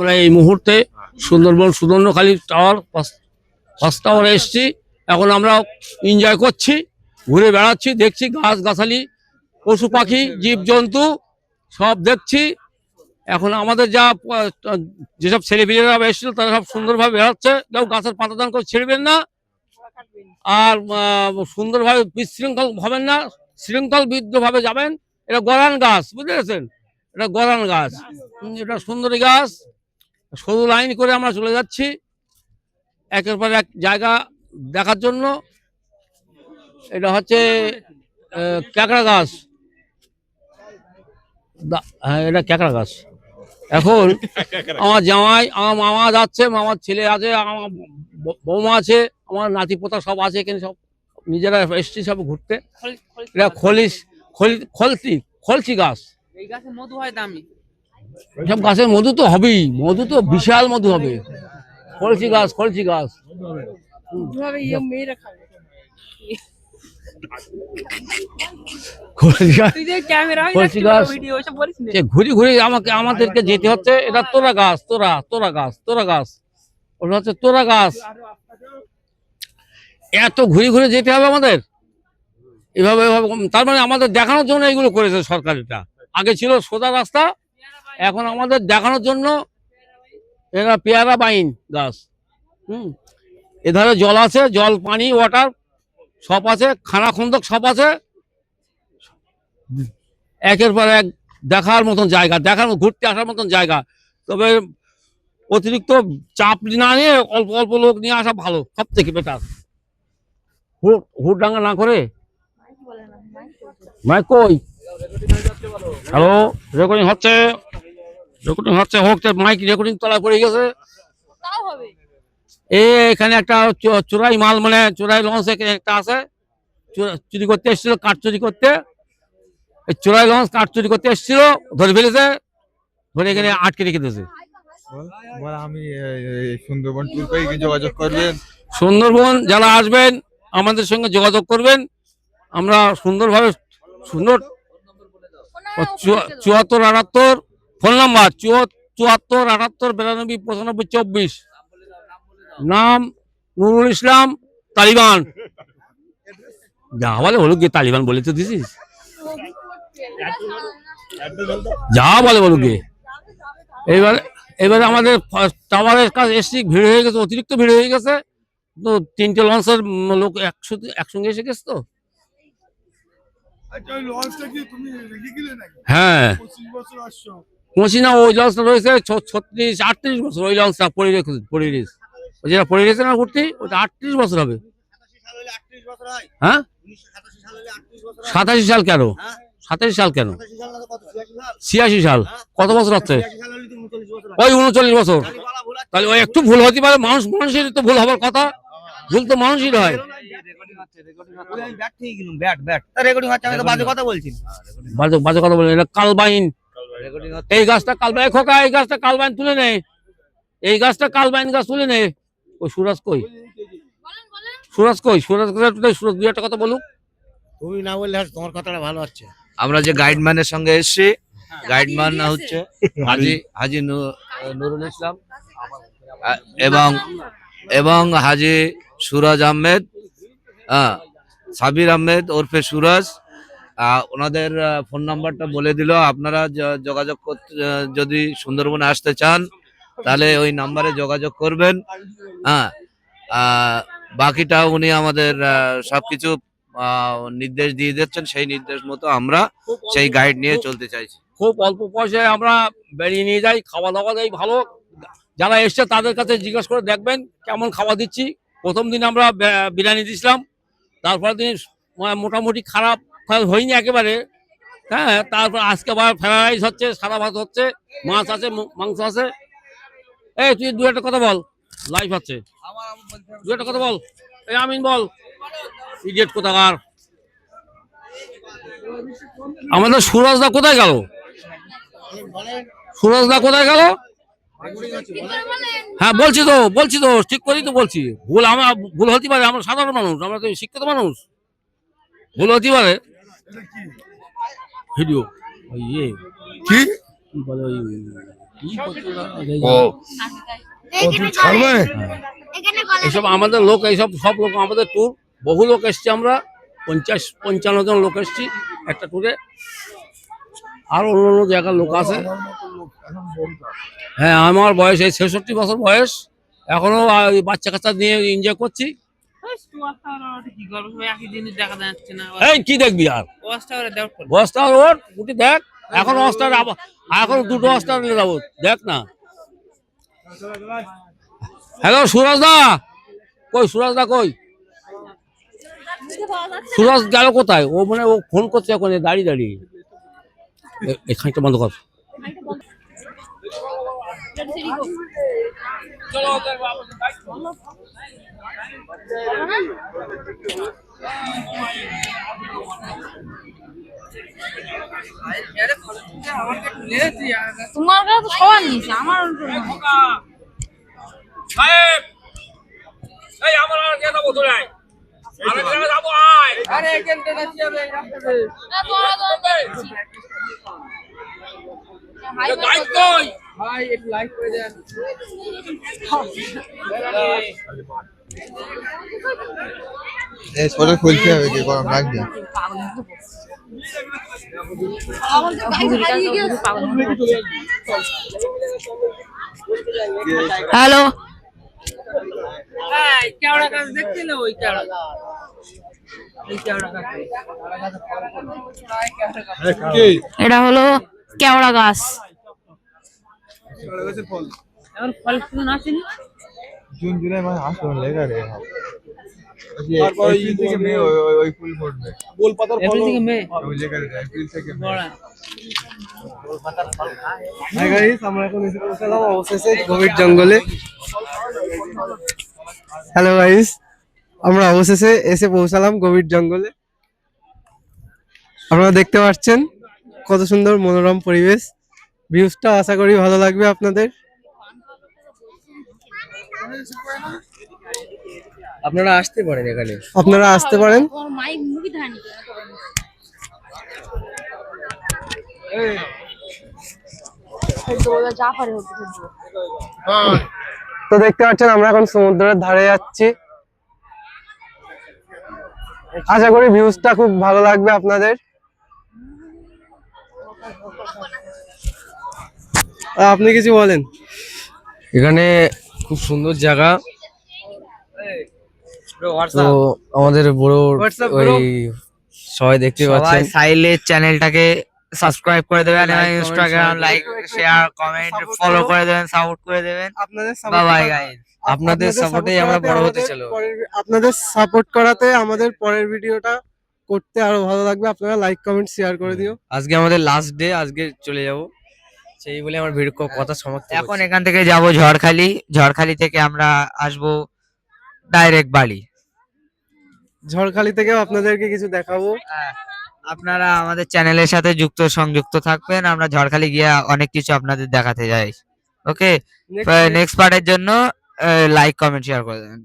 আমরা এই মুহূর্তে সুন্দরবন সুদর্ণখালী টাওয়ার ফার্স্ট টাওয়ারে এসছি। এখন আমরা এনজয় করছি, ঘুরে বেড়াচ্ছি, দেখছি গাছ গাছালি, পশু পাখি, জীবজন্তু, সব দেখছি। এখন আমাদের যা, যেসব ছেলেপিলেরা এসেছিল তারা সব সুন্দরভাবে বেড়াচ্ছে। কেউ গাছের পাতা দান করে ছিঁড়বেন না। আর সুন্দরভাবে বিশৃঙ্খল হবেন না। শৃঙ্খলবিদ্ধভাবে যাবেন। এটা গরান গাছ, বুঝতে পেরেছেন? এটা গরান গাছ। এটা সুন্দরী গাছ। সরু লাইন করে আমরা চলে যাচ্ছি। একের পর এক জায়গা দেখার জন্য। এটা হচ্ছে ক্যাকড়া গাছ। হ্যাঁ এটা ক্যাকড়া গাছ। এখন আমার জামাই আমার মামা যাচ্ছে মামার ছেলে আছে আমার বৌমা আছে আমার নাতি পোতা সব আছে এখানে সব নিজেরা এসছি সব ঘুরতে। এটা খলিস খলি খলসি খলসি গাছ। এই গাছে মধু হয় দামি। সব গাছের মধু তো হবেই মধু তো বিশাল মধু হবে। কলসি গাছ কলসি গাছ। ঘুরে ঘুরে আমাকে আমাদেরকে যেতে হচ্ছে এটা তোরা গাছ তোরা তোরা গাছ তোরা গাছ। ওটা হচ্ছে তোরা গাছ। এত ঘুরে ঘুরে যেতে হবে আমাদের? এভাবে এভাবে তার মানে আমাদের দেখানোর জন্য এগুলো করেছে সরকার এটা। আগে ছিল সোজা রাস্তা এখন আমাদের দেখানোর জন্য এরা পেয়ারা বাইন গাছ। হুম। এধারে জল আছে, জল, পানি ওয়াটার সব আছে, খানা খন্দক সব আছে। একের পর এক দেখার মতন জায়গা, দেখার ঘুরতে আসার মতন জায়গা। তবে অতিরিক্ত চাপ না নিয়ে অল্প অল্প লোক নিয়ে আসা ভালো সব থেকে বেটার হুট হুটডাঙ্গা না করে? মাইক কই? হ্যালো, রেকর্ডিং হচ্ছে? রেকর্ডিং হচ্ছে হোক তো মাইক রেকর্ডিং তলায় পড়ে গেছে। এ এখানে একটা চো- চোরাই মাল মানে চোরাই লঞ্চ এখানে একটা আছে। চোরা- চুরি করতে এসেছিল কাঠ চুরি করতে। এই চোরাই লঞ্চ কাঠ চুরি করতে এসেছিল ধরে ফেলেছে ধরে এখানে আটকে রেখে দিয়েছে। আমি সুন্দরবন ট্যুর পেয়ে যোগাযোগ করবেন। সুন্দরবন যারা আসবেন আমাদের সঙ্গে যোগাযোগ করবেন। আমরা সুন্দরভাবে সুন্দর চুয়াত্তর আটাত্তর ফোন নাম্বার চুয়া- চুয়াত্তর আটাত্তর বিরানব্বই পঁচানব্বই চব্বিশ। নাম নুরুল ইসলাম তালিবান। যা বলে বলুক গিয়ে তালিবান বলে তো দিছিস। যা বলে বলুক গিয়ে। এবার এবারে আমাদের টাওয়ারের কাছে এসছি ভিড় হয়ে গেছে অতিরিক্ত ভিড় হয়ে গেছে। তো তিনটে লঞ্চের লোক একশো একসঙ্গে এসে গেছে তো। আচ্ছা হ্যাঁ। পঁচিশ বছর আসছো পঁচি না ওই লঞ্চটা রয়েছে ছত্রিশ আটত্রিশ বছর ওই লঞ্চটা পড়ে ওই যেটা পড়ে রয়েছে না ঘুরতে ওটা আটত্রিশ বছর হবে। হ্যাঁ? সাতাশি সাল কেন? সাতাশি সাল কেন? ছিয়াশি সাল। কত বছর হচ্ছে? ওই উনচল্লিশ বছর। তাহলে ওই একটু ভুল হতে পারে মানুষ মানুষের তো ভুল হবার কথা। ভুল তো মানুষই হয়। বাজে কথা বলছি বাজে বাজে কথা বলে এটা কালবাইন। এই গাছটা কালবাইন খোকা এই গাছটা কালবাইন তুলে নে। এই গাছটা কালবাইন গাছ তুলে নে। ওই সুরাজ কই? সুরাজ কই? সুরাজ সুরাজ দুই একটা কথা বলুক। তুমি না বললে তোমার কথাটা ভালো হচ্ছে। আমরা যে গাইডম্যানের সঙ্গে এসেছি গাইডম্যান হচ্ছে হাজি হাজি নুরুল ইসলাম। এবং এবং হাজি সুরাজ আহমেদ হ্যাঁ সাবির আহমেদ ওরফে সুরাজ। ওনাদের ফোন নাম্বারটা বলে দিল। আপনারা যোগাযোগ করতে যদি সুন্দরবনে আসতে চান, তাহলে ওই নাম্বারে যোগাযোগ করবেন। হ্যাঁ বাকিটা উনি আমাদের সবকিছু নির্দেশ দিয়ে দিচ্ছেন। সেই নির্দেশ মতো আমরা সেই গাইড নিয়ে চলতে চাইছি। খুব অল্প পয়সায় আমরা বেরিয়ে নিয়ে যাই। খাওয়া দাওয়া দেয় ভালো। যারা এসছে তাদের কাছে জিজ্ঞেস করে দেখবেন কেমন খাওয়া দিচ্ছি। প্রথম দিন আমরা বিরিয়ানি দিছিলাম। তারপর দিন মোটামুটি খারাপ। হয়নি একেবারে। হ্যাঁ তারপর আজকে আবার ফ্রাইড রাইস হচ্ছে, সাদা ভাত হচ্ছে, মাছ আছে মাংস আছে। এই, তুই দু একটা কথা বল লাইভ আছে। দু একটা কথা বল। এই, আমিন বল। ইডিয়েট কোথাকার। আমাদের সুরজদা কোথায় গেল? সুরজদা কোথায় গেল? হ্যাঁ বলছি তো বলছি তো, ঠিক করেই তো বলছি। ভুল আমার ভুল হতে পারে, আমরা সাধারণ মানুষ, আমরা তো শিক্ষিত মানুষ। ভুল হতে পারে। ভিডিও ইয়ে কি? কি বলে ওই ও ছাড়বে? এইসব আমাদের লোক এইসব সব লোক আমাদের ট্যুর বহু লোক এসছি আমরা পঞ্চাশ পঞ্চান্ন জন লোক এসছি একটা ট্যুরে আর অন্য অন্য জায়গার লোক আছে। হ্যাঁ আমার বয়স এই ছেষট্টি বছর বয়স। এখনও বাচ্চা কাচ্চা নিয়ে এনজয় করছি। এই, কি দেখবি আর? বস্তা ওর? দেখ, এখন অস্টার দুটো অস্টার নিয়ে যাব, দেখ না। হ্যালো সুরজ দা? কই, সুরজ দা কই? সুরজ গেল কোথায়? ও মানে ও ফোন করছে এখন দাঁড়িয়ে দাঁড়িয়ে। এখানটা বন্ধ কর। তোমার কাছে তো সবার নিয়েছে আমার সাহেব এই আমার আর কে যাব আয়। আরে এখানটা যাচ্ছি আমি রাস্তাতে ভাই একটু লাইক করে দেন। এই খুলতে হবে কি? গরম লাগবে? হ্যালো। কেওড়া গাছ দেখছিলে ওই কেওড়া গাছ? এই কেওড়া গাছ। এটা হলো কেওড়া গাছ। এখন ফল আসেনি? জুন জুলাই মাসে আসবে লেখা রে। এপ্রিল থেকে মে ওই- ফুল ফুটবে এপ্রিল থেকে মে। ওই লেখা রে এপ্রিল থেকে মে। হাই গাইস আমরা এখন এসে পৌঁছালাম অবশেষে গভীর জঙ্গলে। হ্যালো গাইস আমরা অবশেষে এসে পৌঁছালাম গভীর জঙ্গলে। আপনারা দেখতে পাচ্ছেন কত সুন্দর মনোরম পরিবেশ। ভিউজটা আশা করি ভালো লাগবে আপনাদের। আপনারা আসতে পারেন এখানে। আপনারা আসতে পারেন। তো দেখতে পাচ্ছেন আমরা এখন সমুদ্রের ধারে যাচ্ছি। আশা করি ভিউজটা খুব ভালো লাগবে আপনাদের। আপনি কিছু বলেন। এখানে খুব সুন্দর জায়গা। তো আমাদের বড় ওই সবাই দেখতে পাচ্ছেন। সাইলে চ্যানেলটাকে সাবস্ক্রাইব করে দেবেন এবং Instagram like share comment follow করে দেবেন। সাপোর্ট করে দেবেন। আপনাদের বাই বাই গাইস আপনাদের সাপোর্টেই আমরা বড় হতে চলো পরের- আপনাদের সাপোর্ট করাতে আমাদের পরের ভিডিওটা করতে আরও ভালো লাগবে। আপনারা লাইক কমেন্ট শেয়ার করে দিও। আজকে আমাদের লাস্ট ডে আজকে চলে যাব। সেই বলে আমার ভিডিও কথা সমাপ্ত এখন এখান থেকে যাব ঝড়খালি। ঝড়খালি থেকে আমরা আসব ডাইরেক্ট বাড়ি ঝড়খালি থেকেও আপনাদেরকে কিছু দেখাবো। আপনারা আমাদের চ্যানেলের সাথে যুক্ত সংযুক্ত থাকবেন। আমরা ঝড়খালি গিয়ে অনেক কিছু আপনাদের দেখাতে যাই। ওকে নেক্সট পার্টের জন্য লাইক কমেন্ট শেয়ার করে দেবেন।